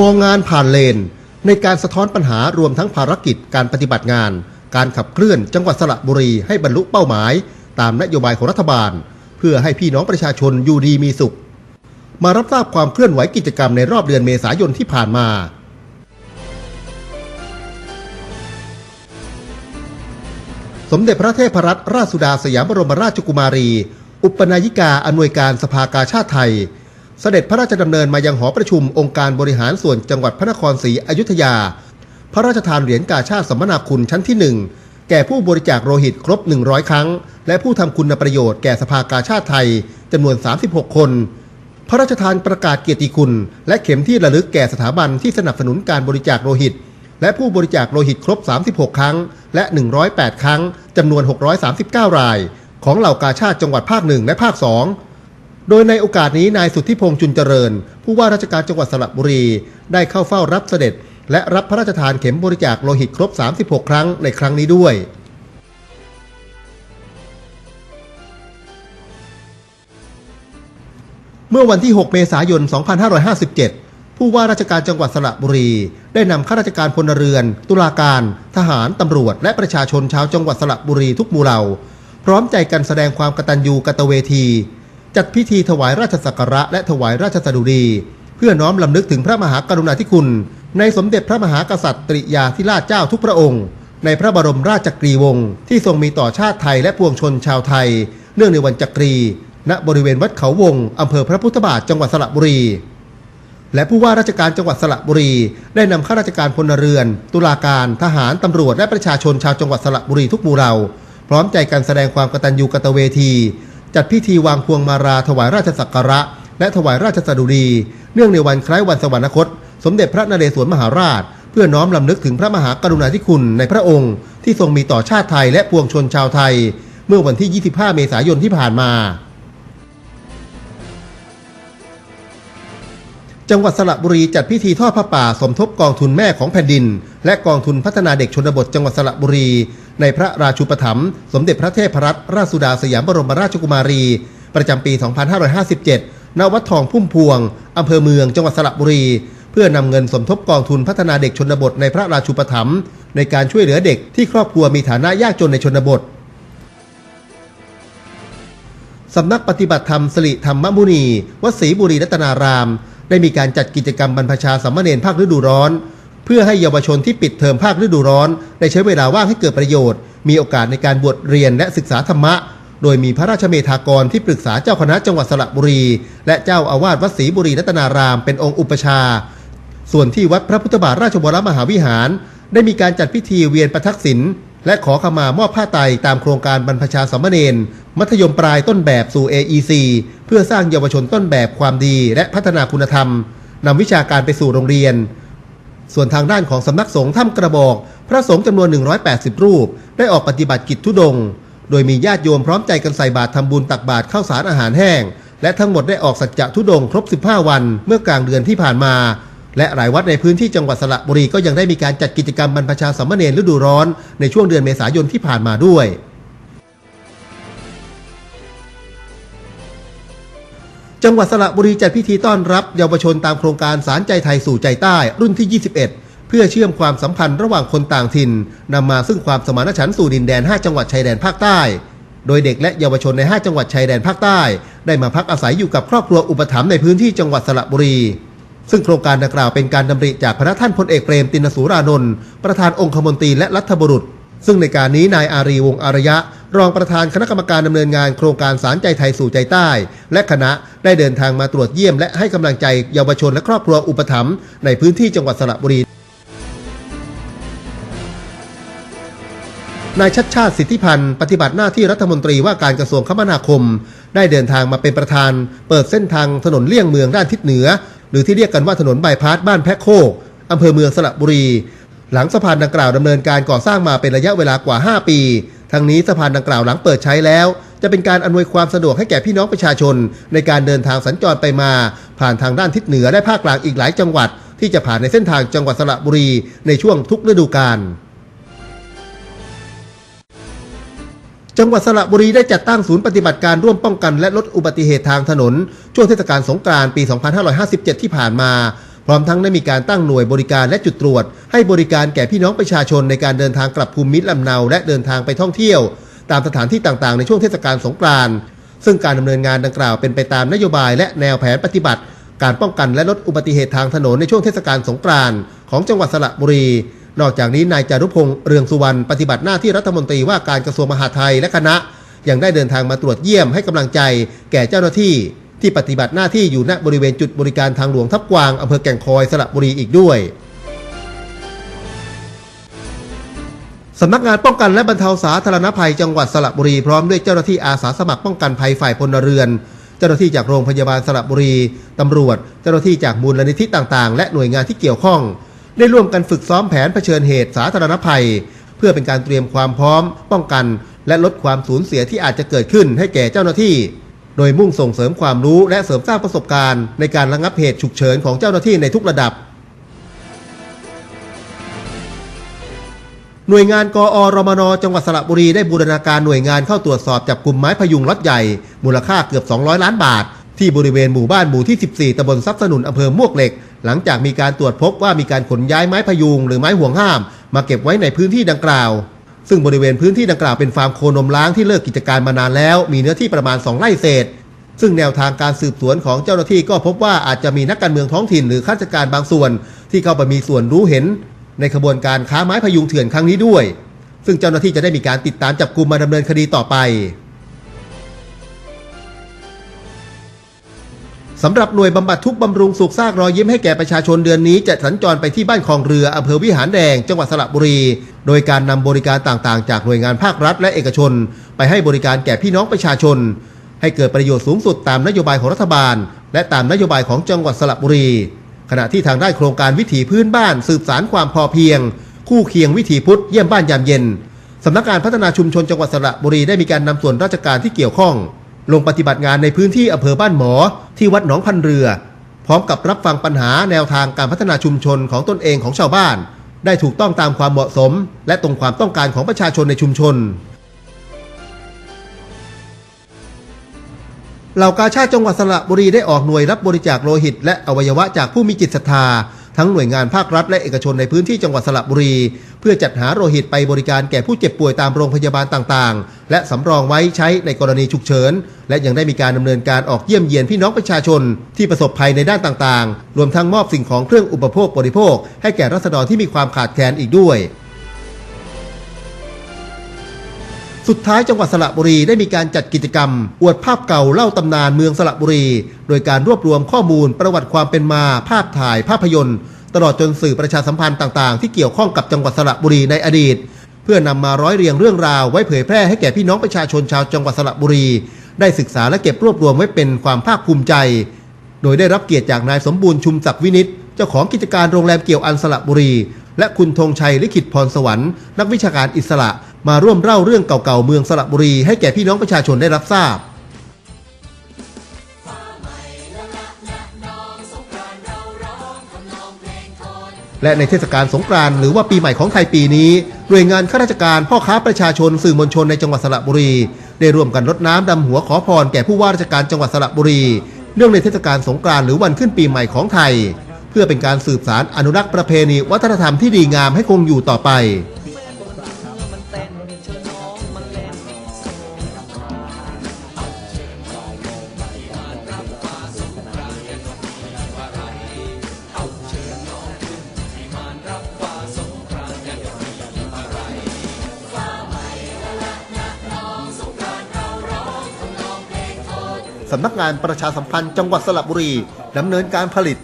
มองงานผ่านเลน ในการสะท้อนปัญหารวมทั้งภารกิจการปฏิบัติงาน การขับเคลื่อนจังหวัดสระบุรีให้บรรลุเป้าหมาย ตามนโยบายของรัฐบาล เพื่อให้พี่น้องประชาชนอยู่ดีมีสุข มารับทราบความเคลื่อนไหวกิจกรรมในรอบเดือนเมษายนที่ผ่านมาสมเด็จพระเทพรัตนราชสุดาสยามบรมราชกุมารี อุปนายิกาอำนวยการสภากาชาติไทย เสด็จพระราชดำเนินมายังหอประชุมองค์การบริหารส่วนจังหวัดพระนครศรีอยุธยา พระราชทานเหรียญกาชาติสมมนาคุณชั้นที่หนึ่งแก่ผู้บริจาคโลหิตครบ 100 ครั้ง และผู้ทำคุณประโยชน์แก่สภากาชาติไทยจำนวน 36 คน พระราชทานประกาศเกียรติคุณ และเข็มที่ระลึกแก่สถาบันที่สนับสนุนการบริจาคโลหิต และผู้บริจาคโลหิตครบ 36 ครั้ง และ 108 ครั้งจำนวน 639 ราย ของเหล่ากาชาติจังหวัดภาคหนึ่งและภาคสอง โดยในโอกาสนี้นายสุทธิพงษ์จุนเจริญ ผู้ว่าราชการจังหวัดสระบุรี ได้เข้าเฝ้ารับเสด็จ และรับพระราชทานเข็มบริจาคโลหิตครบ 36 ครั้งในครั้งนี้ด้วยเมื่อวันที่ 6 เมษายน 2557 ผู้ว่าราชการจังหวัดสระบุรี ได้นำข้าราชการพลเรือน ตุลาการ ทหาร ตำรวจ และประชาชนชาวจังหวัดสระบุรีทุกหมู่เหล่า พร้อมใจกันแสดงความกตัญญูกตเวที จัดพิธีถวายราชสักการะและถวายราชสดุดี เพื่อน้อมลำลึกถึงพระมหากรุณาธิคุณ ในสมเด็จพระมหากษัตริยาธิราชเจ้าทุกพระองค์ ในพระบรมราชกรีวงศ์ที่ทรงมีต่อชาติไทยและปวงชนชาวไทย เนื่องในวันจักรี ณบริเวณวัดเขาวงอำเภอพระพุทธบาทจังหวัดสระบุรีและผู้ว่าราชการจังหวัดสระบุรี ได้นำข้าราชการพลเรือน ตุลาการ ทหาร ตำรวจ และประชาชนชาวจังหวัดสระบุรีทุกหมู่เหล่า พร้อมใจกันแสดงความกตัญญูกตเวที จัดพิธีวางพวงมาราถวายราชสักการะ และถวายราชสดุดี เนื่องในวันคล้ายวันสวรรคต สมเด็จพระนเรศวรมหาราช เพื่อน้อมลำลึกถึงพระมหากรุณาธิคุณในพระองค์ ที่ทรงมีต่อชาติไทยและปวงชนชาวไทย เมื่อวันที่ 25 เมษายนที่ผ่านมา จังหวัดสระบุรีจัดพิธีทอดผ้าป่าสมทบกองทุนแม่ของแผ่นดิน และกองทุนพัฒนาเด็กชนบทจังหวัดสระบุรี ในพระราชูปถัมภ์สมเด็จพระเทพรัตนราชสุดาสยามบรมราชกุมารี ประจำปี 2557 ณ วัดทองพุ่มพวง อำเภอเมืองจังหวัดสระบุรี เพื่อนำเงินสมทบกองทุนพัฒนาเด็กชนบทในพระราชูปถัมภ์ในการช่วยเหลือเด็กที่ครอบครัวมีฐานะยากจนในชนบทสำนักปฏิบัติธรรมสิริธรรมมุนีวัดศรีบุรีรัตนาราม ได้มีการจัดกิจกรรมบรรพชาสัมเนรภาคฤดูร้อน เพื่อให้เยาวชนที่ปิดเทอมภาคฤดูร้อน ได้ใช้เวลาว่างให้เกิดประโยชน์ มีโอกาสในการบวชเรียนและศึกษาธรรมะ โดยมีพระราชเมธากรที่ปรึกษาเจ้าคณะจังหวัดสระบุรี และเจ้าอาวาสวัดศรีบุรีรัตนารามเป็นองค์อุปชา ส่วนที่วัดพระพุทธบาทราชวรมหาวิหาร ได้มีการจัดพิธีเวียนประทักษิณและขอขมามอบผ้าไตรตามโครงการบรรพชาสมเณรมัธยมปลายต้นแบบสู่ AEC พื่อสร้างเยาวชนต้นแบบความดีและพัฒนาคุณธรรมนำวิชาการไปสู่โรงเรียน ส่วนทางด้านของสำนักสงฆ์ถ้ำกระบอก พระสงฆ์จำนวน 180 รูป ได้ออกปฏิบัติกิจทุดง โดยมีญาติโยมพร้อมใจกันใส่บาตรทำบุญตักบาตรข้าวสารอาหารแห้ง และทั้งหมดได้ออกสัจจะทุดงค์ครบ 15 วันเมื่อกลางเดือนที่ผ่านมา และหลายวัดในพื้นที่จังหวัดสระบุรีก็ยังได้มีการจัดกิจกรรมบรรพชาสามเณรฤดูร้อนในช่วงเดือนเมษายนที่ผ่านมาด้วย จังหวัดสระบุรีจัดพิธีต้อนรับเยาวชนตามโครงการสารใจไทยสู่ใจใต้รุ่นที่ 21 เพื่อเชื่อมความสัมพันธ์ระหว่างคนต่างถิ่นนำมาซึ่งความสมานฉันท์สู่ดินแดน 5 จังหวัดชายแดนภาคใต้ โดยเด็กและเยาวชนใน 5 จังหวัดชายแดนภาคใต้ ได้มาพักอาศัยอยู่กับครอบครัวอุปถัมภ์ในพื้นที่จังหวัดสระบุรี ซึ่งโครงการดังกล่าวเป็นการดำริจากพระท่านพลเอกเปรมตินสูรานนท์ประธานองคมนตรีและรัฐบุรุษ ซึ่งในการนี้นายอารีวงศ์อารยะ รองประธานคณะกรรมการดำเนินงานโครงการสารใจไทยสู่ใจใต้ และคณะได้เดินทางมาตรวจเยี่ยม และให้กำลังใจเยาวชนและครอบครัวอุปถัมภ์ในพื้นที่จังหวัดสระบุรีนายชัดชาติสิทธิพันธ์ปฏิบัติหน้าที่รัฐมนตรีว่าการกระทรวงคมนาคม ได้เดินทางมาเป็นประธาน เปิดเส้นทางถนนเลี่ยงเมืองด้านทิศเหนือ หรือที่เรียกกันว่าถนนบายพาสบ้านแพะโคกอำเภอเมืองสระบุรี หลังสะพานดังกล่าวดำเนินการก่อสร้างมาเป็นระยะเวลากว่า 5 ปี ทั้งนี้สะพานดังกล่าวหลังเปิดใช้แล้ว จะเป็นการอำนวยความสะดวกให้แก่พี่น้องประชาชน ในการเดินทางสัญจรไปมา ผ่านทางด้านทิศเหนือและภาคกลางอีกหลายจังหวัด ที่จะผ่านในเส้นทางจังหวัดสระบุรีในช่วงทุกฤดูกาลจังหวัดสระบุรีได้จัดตั้งศูนย์ปฏิบัติการร่วมป้องกันและลดอุบัติเหตุทางถนน ช่วงเทศกาลสงกรานต์ปี 2557 ที่ผ่านมา ร้อมทั้งได้มีการตั้งหน่วยบริการและจุดตรวจ ให้บริการแก่พี่น้องประชาชนในการเดินทางกลับภูมิลำเนา และเดินทางไปท่องเที่ยว ตามสถานที่ต่างๆ ในช่วงเทศกาลสงกรานต์ซึ่งการดำเนินงานดังกล่าวเป็นไปตามนโยบายและแนวแผนปฏิบัติ การป้องกันและลดอุบัติเหตุทางถนนในช่วงเทศกาลสงกรานต์ของจังหวัดสระบุรี นอกจากนี้นายจารุพงษ์เรืองสุวรรณปฏิบัติหน้าที่รัฐมนตรีว่าการกระทรวงมหาดไทยและคณะยังได้เดินทางมาตรวจเยี่ยมให้กำลังใจแก่เจ้าหน้าที่ ที่ปฏิบัติหน้าที่อยู่ณบริเวณจุดบริการทางหลวงทับกวางอำเภอแก่งคอยสระบุรีอีกด้วยสำนักงานป้องกันและบรรเทาสาธารณภัยจังหวัดสระบุรีพร้อมด้วยเจ้าหน้าที่อาสาสมัครป้องกันภัยฝ่ายพลเรือน เจ้าหน้าที่จากโรงพยาบาลสระบุรีตำรวจ เจ้าหน้าที่จากมูลนิธิต่างๆ และหน่วยงานที่เกี่ยวข้อง ได้ร่วมกันฝึกซ้อมแผนเผชิญเหตุสาธารณภัย เพื่อเป็นการเตรียมความพร้อม ป้องกัน และลดความสูญเสียที่อาจจะเกิดขึ้นให้แก่เจ้าหน้าที่ โดยมุ่งส่งเสริมความรู้และเสริมสร้างประสบการณ์ ในการระงับเหตุฉุกเฉินของเจ้าหน้าที่ในทุกระดับ หน่วยงานกอรมน จังหวัดสระบุรีได้บูรณาการหน่วยงานเข้าตรวจสอบจับกลุ่มไม้พยุงล็อตใหญ่ มูลค่าเกือบ 200 ล้านบาท ที่บริเวณหมู่บ้านหมู่ที่ 14ตำบลทรัพย์สนุนอำเภอมวกเหล็ก หลังจากมีการตรวจพบว่ามีการขนย้ายไม้พยุงหรือไม้ห่วงห้าม มาเก็บไว้ในพื้นที่ดังกล่าว ซึ่งบริเวณพื้นที่ดังกล่าวเป็นฟาร์มโคนมล้างที่เลิกกิจการมานานแล้ว มีเนื้อที่ประมาณ 2 ไร่เศษ ซึ่งแนวทางการสืบสวนของเจ้าหน้าที่ก็พบว่าอาจจะมีนักการเมืองท้องถิ่นหรือข้าราชการบางส่วน ที่เข้าไปมีส่วนรู้เห็น ในขบวนการค้าไม้พยุงเถื่อนครั้งนี้ด้วย ซึ่งเจ้าหน้าที่จะได้มีการติดตามจับกลุ่มมาดำเนินคดีต่อไปสำหรับหน่วยบำบัดทุกบำรุงสุขซากรอยยิ้มให้แก่ประชาชนเดือนนี้ จะสัญจรไปที่บ้านคลองเรืออำเภอวิหารแดง จังหวัดสระบุรี โดยการนำบริการต่างๆ จากหน่วยงานภาครัฐและเอกชน ไปให้บริการแก่พี่น้องประชาชน ให้เกิดประโยชน์สูงสุดตามนโยบายของรัฐบาล และตามนโยบายของจังหวัดสระบุรี ขณะที่ทางด้านโครงการวิถีพื้นบ้าน สืบสารความพอเพียง คู่เคียงวิถีพุทธเยี่ยมบ้านยามเย็นสำนักงานพัฒนาชุมชนจังหวัดสระบุรีได้มีการนำส่วนราชการที่เกี่ยวข้อง ลงปฏิบัติงานในพื้นที่อำเภอบ้านหมอ ที่วัดหนองพันเรือ พร้อมกับรับฟังปัญหาแนวทางการพัฒนาชุมชนของตนเองของชาวบ้าน ได้ถูกต้องตามความเหมาะสม และตรงความต้องการของประชาชนในชุมชนเหล่ากาชาติจังหวัดสระบุรีได้ออกหน่วยรับบริจาคโลหิต และอวัยวะจากผู้มีจิตศรัทธา ทั้งหน่วยงานภาครัฐและเอกชนในพื้นที่จังหวัดสระบุรี เพื่อจัดหาโลหิตไปบริการแก่ผู้เจ็บป่วยตามโรงพยาบาลต่างๆ และสำรองไว้ใช้ในกรณีฉุกเฉิน และยังได้มีการดำเนินการออกเยี่ยมเยียนพี่น้องประชาชน ที่ประสบภัยในด้านต่างๆ รวมทั้งมอบสิ่งของเครื่องอุปโภคบริโภค ให้แก่รัษฎรที่มีความขาดแคลนอีกด้วยสุดท้ายจังหวัดสระบุรีได้มีการจัดกิจกรรม อวดภาพเก่าเล่าตำนานเมืองสระบุรี โดยการรวบรวมข้อมูลประวัติความเป็นมา ภาพถ่ายภาพยนตร์ ตลอดจนสื่อประชาสัมพันธ์ต่างๆ ที่เกี่ยวข้องกับจังหวัดสระบุรีในอดีต เพื่อนำมาร้อยเรียงเรื่องราวไว้เผยแพร่ให้แก่พี่น้องประชาชนชาวจังหวัดสระบุรี ได้ศึกษาและเก็บรวบรวมไว้เป็นความภาคภูมิใจ โดยได้รับเกียรติจากนายสมบูรณ์ชุมศักดิ์วินิตเจ้าของกิจการโรงแรมเกี่ยวอันสระบุรี และคุณธงชัยลิขิตพรสวรรค์นักวิชาการอิสระมาร่วมเล่าเรื่องเก่าๆเมืองสระบุรีให้แก่พี่น้องประชาชนได้รับทราบ และในเทศกาลสงกรานต์หรือว่าปีใหม่ของไทยปีนี้หน่วยงานข้าราชการพ่อค้าประชาชนสื่อมวลชนในจังหวัดสระบุรี ได้ร่วมกันรดน้ำดำหัวขอพรแก่ผู้ว่าราชการจังหวัดสระบุรี เนื่องในเทศกาลสงกรานต์หรือวันขึ้นปีใหม่ของไทย เพื่อเป็นการสืบสารอนุรักษ์ประเพณีวัฒนธรรมที่ดีงามให้คงอยู่ต่อไป สำนักงานประชาสัมพันธ์จังหวัดสระบุรีดำเนินการผลิต